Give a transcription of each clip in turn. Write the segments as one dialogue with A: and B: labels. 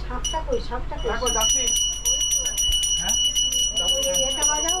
A: সাপটা কই সাপটা কই?
B: যাচ্ছি হ্যাঁ
A: ওই এটা বাজাও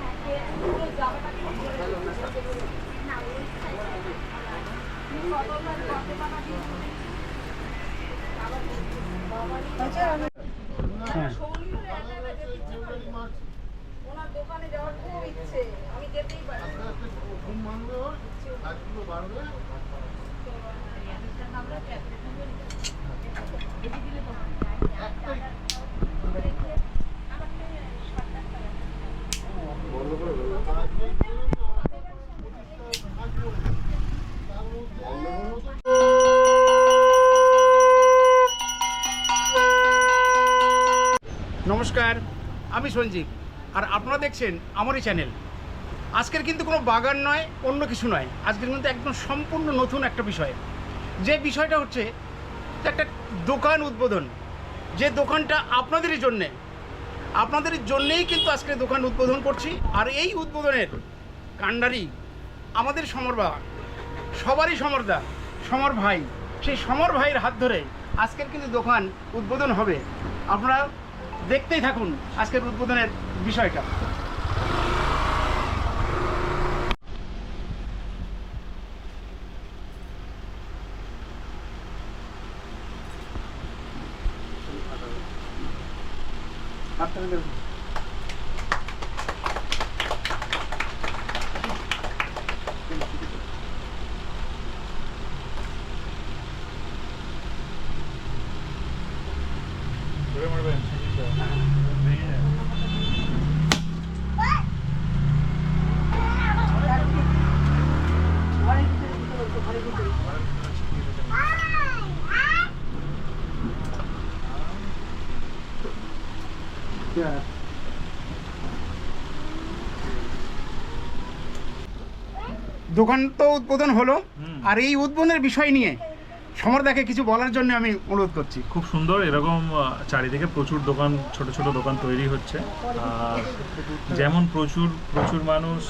B: হ্যাঁ।
C: ওনার দোকানে যাওয়ার খুব ইচ্ছে আমি যেতেই পারি।
B: নমস্কার, আমি সঞ্জীব, আর আপনারা দেখছেন আমারই চ্যানেল। আজকের কিন্তু কোনো বাগান নয়, অন্য কিছু নয়। আজকের কিন্তু একদম সম্পূর্ণ নতুন একটা বিষয়। যে বিষয়টা হচ্ছে একটা দোকান উদ্বোধন। যে দোকানটা আপনাদেরই জন্যে। আপনাদের জন্যেই কিন্তু আজকে দোকান উদ্বোধন করছি। আর এই উদ্বোধনের কাণ্ডারি আমাদের সমরবা সবারই সমরদা সমর ভাই। সেই সমর ভাইয়ের হাত ধরে আজকের কিন্তু দোকান উদ্বোধন হবে। আপনারা দেখতেই থাকুন আজকের উদ্বোধনের বিষয়টা।
A: ঘরের
B: দোকান তো উদ্বোধন হলো আর এই উদ্বোধনের বিষয় নিয়ে সমরদাকে কিছু বলার জন্য আমি অনুরোধ করছি।
D: খুব সুন্দর এরকম চারিদিকে প্রচুর দোকান ছোট ছোট দোকান তৈরি হচ্ছে। আর যেমন প্রচুর প্রচুর মানুষ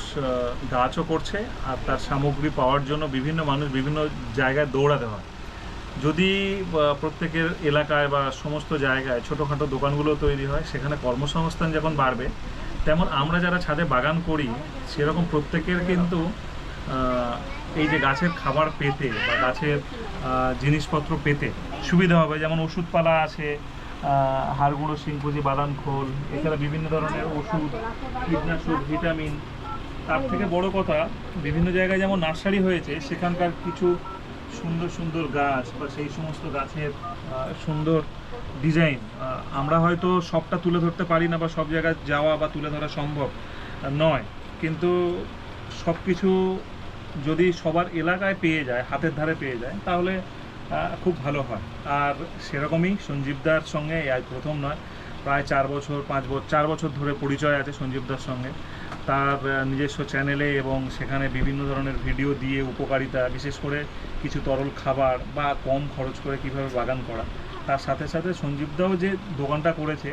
D: গাছও করছে আর তার সামগ্রী পাওয়ার জন্য বিভিন্ন মানুষ বিভিন্ন জায়গায় দৌড়াতে হয়। যদি প্রত্যেকের এলাকায় বা সমস্ত জায়গায় ছোটোখাটো দোকানগুলো তৈরি হয় সেখানে কর্মসংস্থান যখন বাড়বে তেমন আমরা যারা ছাদে বাগান করি সেরকম প্রত্যেকের কিন্তু এই যে গাছের খাবার পেতে বা গাছের জিনিসপত্র পেতে সুবিধা হবে, যেমন ওষুধপালা আছে হাড়গুঁড়ো, শিংকুচি, বাদাম খোল, এছাড়া বিভিন্ন ধরনের ওষুধ, কীটনাশক, ভিটামিন। তার থেকে বড় কথা, বিভিন্ন জায়গায় যেমন নার্সারি হয়েছে, সেখানকার কিছু সুন্দর সুন্দর গাছ বা সেই সমস্ত গাছের সুন্দর ডিজাইন আমরা হয়তো সবটা তুলে ধরতে পারি না বা সব জায়গায় যাওয়া বা তুলে ধরা সম্ভব নয়। কিন্তু সব কিছু যদি সবার এলাকায় পেয়ে যায়, হাতের ধারে পেয়ে যায়, তাহলে খুব ভালো হয়। আর সেরকমই সঞ্জীবদার সঙ্গে এই প্রথম নয়, প্রায় চার বছর, পাঁচ বছর চার বছর ধরে পরিচয় আছে সঞ্জীবদার সঙ্গে। তার নিজস্ব চ্যানেলে এবং সেখানে বিভিন্ন ধরনের ভিডিও দিয়ে উপকারিতা, বিশেষ করে কিছু তরল খাবার বা কম খরচ করে কীভাবে বাগান করা। তার সাথে সাথে সঞ্জীবদাও যে দোকানটা করেছে,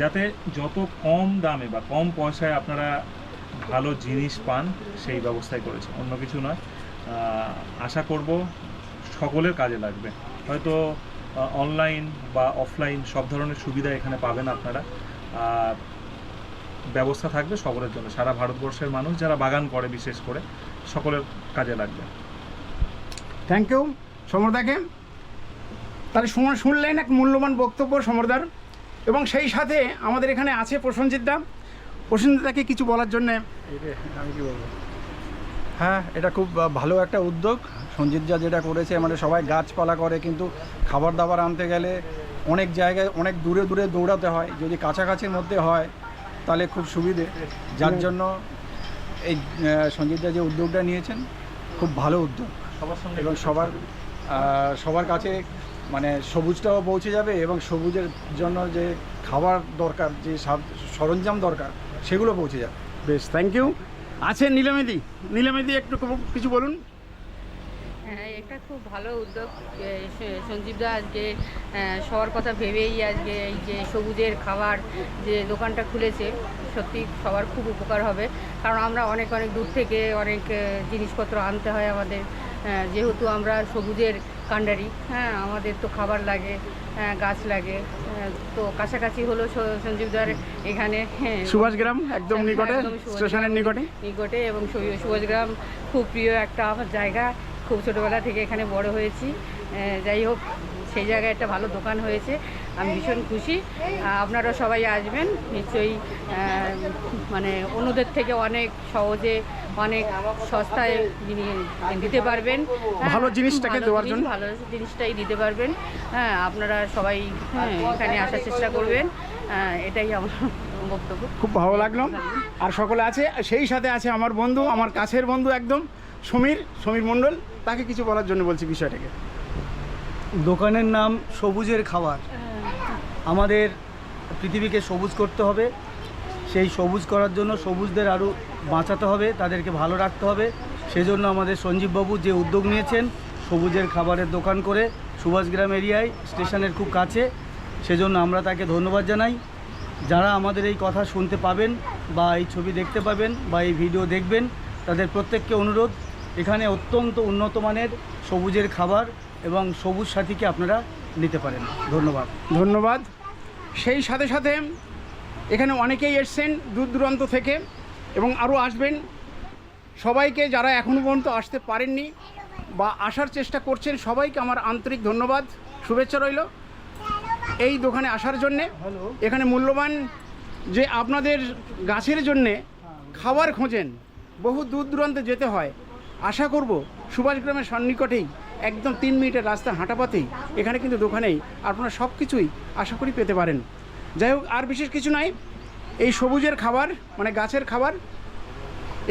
D: যাতে যত কম দামে বা কম পয়সায় আপনারা ভালো জিনিস পান, সেই ব্যবস্থাই করেছে। অন্য কিছু নয়। আশা করব সকলের কাজে লাগবে। হয়তো অনলাইন বা অফলাইন সব ধরনের সুবিধা এখানে পাবেন আপনারা। ব্যবস্থা থাকবে সকলের জন্য। সারা ভারতবর্ষের মানুষ যারা বাগান করে বিশেষ করে, সকলের কাজে লাগবে।
B: থ্যাংক ইউ সমরদাকে। তাহলে শুন- শুনলেন এক মূল্যবান বক্তব্য সমরদার। এবং সেই সাথে আমাদের এখানে আছে প্রসেনজিৎ দা। প্রসেনজিৎ দাকে কিছু বলার জন্যে?
E: আমি কি বলব? হ্যাঁ এটা খুব ভালো একটা উদ্যোগ। সঞ্জিত যা যেটা করেছে মানে সবাই গাছপালা করে কিন্তু খাবার দাবার আনতে গেলে অনেক জায়গায় অনেক দূরে দূরে দৌড়াতে হয়। যদি কাছাকাছির মধ্যে হয় তাহলে খুব সুবিধে। যার জন্য এই সঞ্জিত দা যে উদ্যোগটা নিয়েছেন খুব ভালো উদ্যোগ।
D: সবার সঙ্গে
E: এবং সবার সবার কাছে মানে সবুজটাও পৌঁছে যাবে এবং সবুজের জন্য যে খাবার দরকার যে সরঞ্জাম দরকার সেগুলো পৌঁছে যাবে
B: বেশ থ্যাংক ইউ আছেন নীলামেদি? নীলামেদি একটু কিছু বলুন।
F: হ্যাঁ এটা খুব ভালো উদ্যোগ সঞ্জীবদা আজকে সবার কথা ভেবেই আজকে এই যে সবুজের খাবার যে দোকানটা খুলেছে সত্যি সবার খুব উপকার হবে। কারণ আমরা অনেক অনেক দূর থেকে অনেক জিনিসপত্র আনতে হয় আমাদের। যেহেতু আমরা সবুজের কাণ্ডারি হ্যাঁ আমাদের তো খাবার লাগে হ্যাঁ, গাছ লাগে। তো কাছাকাছি হলো সঞ্জীবদার এখানে। হ্যাঁ,
B: সুভাষগ্রাম একদম নিকটে স্টেশনের নিকটে?
F: নিকটে এবং সুভাষগ্রাম খুব প্রিয় একটা আমার জায়গা। খুব ছোটোবেলা থেকে এখানে বড় হয়েছি। যাই হোক সেই জায়গায় একটা ভালো দোকান হয়েছে। আমি ভীষণ খুশি। আপনারা সবাই আসবেন। নিশ্চয়ই মানে অন্যদের থেকে অনেক সহজে অনেক সস্তায় দিতে পারবেন। হ্যাঁ,
B: ভালো জিনিসটাকে দেওয়ার জন্য।
F: ভালো জিনিসটাই দিতে পারবেন। হ্যাঁ আপনারা সবাই হ্যাঁ এখানে আসার চেষ্টা করবেন। হ্যাঁ, এটাই আমার বক্তব্য।
B: খুব ভালো লাগল। আর সকলে আছে সেই সাথে আছে আমার বন্ধু আমার কাছের বন্ধু একদম সমীর সমীর মণ্ডল। তাকে কিছু বলার জন্য বলছি বিষয়টাকে।
G: দোকানের নাম সবুজের খাবার। আমাদের পৃথিবীকে সবুজ করতে হবে। সেই সবুজ করার জন্য সবুজদের আরও বাঁচাতে হবে, তাদেরকে ভালো রাখতে হবে। সেজন্য আমাদের সঞ্জীববাবু যে উদ্যোগ নিয়েছেন, সবুজের খাবারের দোকান করে সুভাষগ্রাম এরিয়ায়, স্টেশনের খুব কাছে, সেজন্য আমরা তাকে ধন্যবাদ জানাই। যারা আমাদের এই কথা শুনতে পাবেন বা এই ছবি দেখতে পাবেন বা এই ভিডিও দেখবেন, তাদের প্রত্যেককে অনুরোধ। এখানে অত্যন্ত উন্নত মানের সবুজের খাবার এবং সবুজ সাথীকে আপনারা নিতে পারেন। ধন্যবাদ।
B: ধন্যবাদ। সেই সাথে সাথে এখানে অনেকেই এসছেন দূর দূরান্ত থেকে এবং আরও আসবেন। সবাইকে যারা এখনও পর্যন্ত আসতে পারেননি বা আসার চেষ্টা করছেন সবাইকে আমার আন্তরিক ধন্যবাদ। শুভেচ্ছা রইল। এই দোকানে আসার জন্যে এখানে মূল্যবান যে আপনাদের গাছের জন্যে খাবার খোঁজেন বহু দূর দূরান্তে যেতে হয়। আশা করব সুভাষগ্রামের সন্নিকটেই একদম তিন মিনিটের রাস্তা হাঁটা পথেই এখানে কিন্তু দোকানেই আপনারা সব কিছুই আশা করি পেতে পারেন। যাই হোক, আর বিশেষ কিছু নাই। এই সবুজের খাবার মানে গাছের খাবার,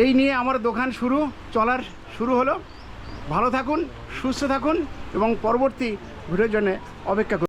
B: এই নিয়ে আমার দোকান শুরু, চলার শুরু হলো। ভালো থাকুন, সুস্থ থাকুন এবং পরবর্তী ভিডিওর জন্য অপেক্ষা করুন।